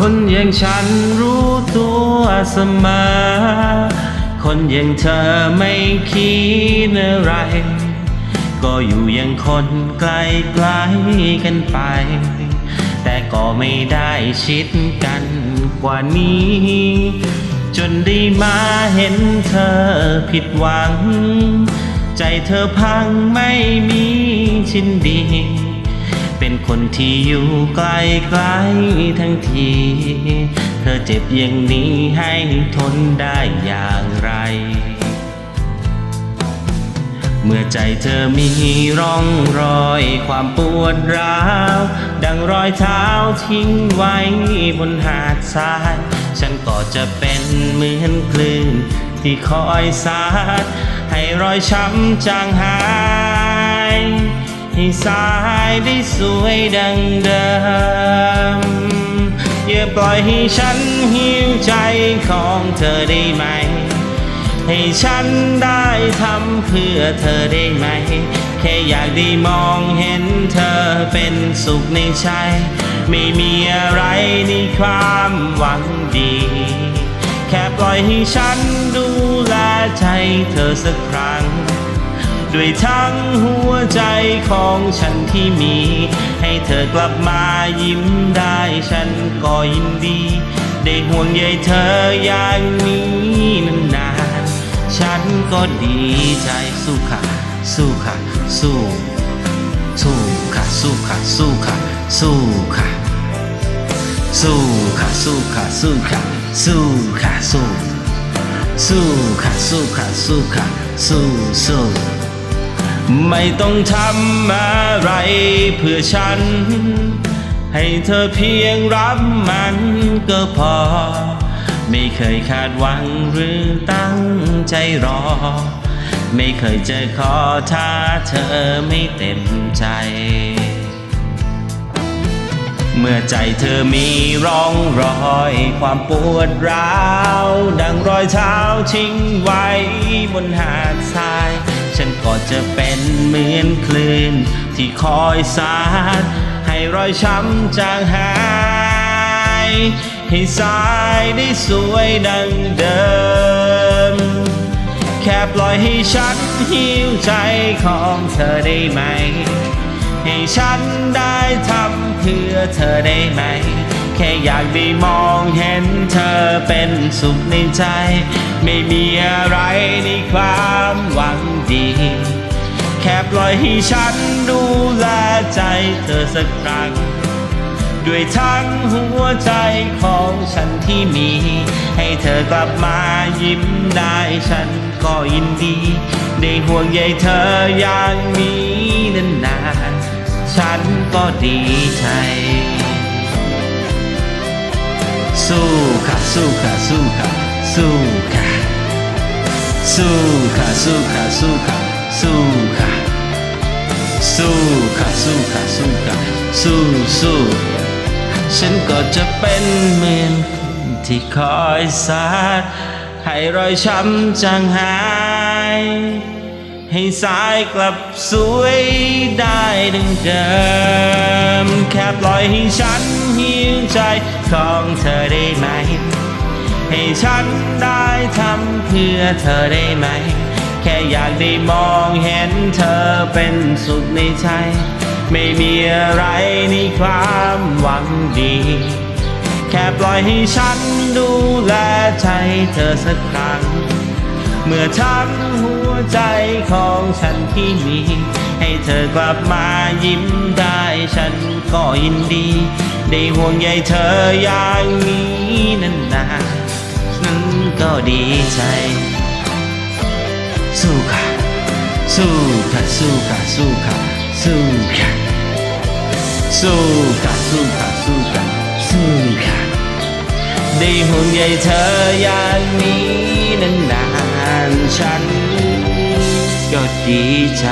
คนอย่างฉันรู้ตัวเสมอ คนอย่างเธอไม่คิดอะไร ก็อยู่อยังคนไกลไกลๆกันไป แต่ก็ไม่ได้ชิดกันกว่านี้ จนได้มาเห็นเธอผิดหวัง ใจเธอพังไม่มีชิ้นดี เป็นคนที่อยู่ไกลไกลทั้งที เธอเจ็บอย่างนี้ให้ทนได้อย่างไร เมื่อใจเธอมีร่องรอยความปวดร้าว ดังรอยเท้าทิ้งไว้บนหาดทราย ฉันก็จะเป็นเหมือนคลื่นที่คอยสาดให้รอยช้ำจางหาย ให้สายได้สวยดังเดิม อย่าปล่อยให้ฉันหิวใจของเธอได้ไหม ให้ฉันได้ทำเพื่อเธอได้ไหม แค่อยากได้มองเห็นเธอเป็นสุขในใจ ไม่มีอะไรในความหวังดี แค่ปล่อยให้ฉันดูแลใจเธอสักครั้ง ด้วยทั้งหัว ใจของฉันที่มี ให้เธอกลับมายิ้มได้ฉันก็ยินดี ได้ห่วงใยเธออย่างนี้นานๆฉันก็ดีใจสู้ค่ะ สู้ค่ะ สู้สู้ค่ะ สู้ค่ะ สู้ค่ะ สู้ค่ะ สู้ค่ะ สู้ค่ะ สู้ค่ะ สู้ค่ะ สู้สู้ค่ะ สู้ค่ะ สู้ค่ะ สู้สู้ ไม่ต้องทำอะไรเพื่อฉัน ให้เธอเพียงรับมันก็พอ ไม่เคยคาดหวังหรือตั้งใจรอ ไม่เคยจะขอถ้าเธอไม่เต็มใจ เมื่อใจเธอมีร่องรอยความปวดร้าว ดังรอยเท้าทิ้งไว้บนหาดทราย ฉันก็จะเป็นเหมือนคลื่น ที่คอยสาดให้รอยช้ำจางหาย ให้สายได้สวยดังเดิม แค่ปล่อยให้ฉันหิวใจของเธอได้ไหม ให้ฉันได้ทำเพื่อเธอได้ไหมแค่อยากได้มองเห็นเธอเป็นสุขในใจ ไม่มีอะไรในความหวัง ดี แค่ปล่อยให้ฉันดูแลใจเธอสักครั้ง ด้วยทั้งหัวใจของฉันที่มี ให้เธอกลับมายิ้มได้ฉันก็ยินดี ได้ห่วงใยเธออย่างนี้นานๆฉันก็ดีใจสู้ค่ะสู้ค่ะสู้ค่ะสู้ค่ะ สู้ค่ะสู้ค่ะสู้ค่ะสู้ค่ะสู้ค่ะสู้ค่ะสู้ค่ะสู้สู้ฉันก็จะเป็นเหมือนที่คอยสาดให้รอยช้ำจางหาย ให้สายกลับสวยได้ดังเดิม แค่ปล่อยให้ฉันหิวใจของเธอได้ไหม ให้ฉันได้ทำเพื่อเธอได้ไหม แค่อยากได้มองเห็นเธอเป็นสุขในใจ ไม่มีอะไรในความหวังดี แค่ปล่อยให้ฉันดูแลใจเธอสักครั้ง เมื่อทั้งหัวใจของฉันที่มี ให้เธอกลับมายิ้มได้ฉันก็ยินดี ได้ห่วงใยเธออย่างนี้นานๆนั้น ก็ดีใจ สู้ค่ะ สู้ค่ะ สู้ค่ะ สู้ค่ะ สู้ค่ะ สู้ค่ะ สู้ค่ะ สู้ค่ะ สู้ค่ะ ได้ห่วงใยเธออย่างนี้นานๆฉันก็ดีใจ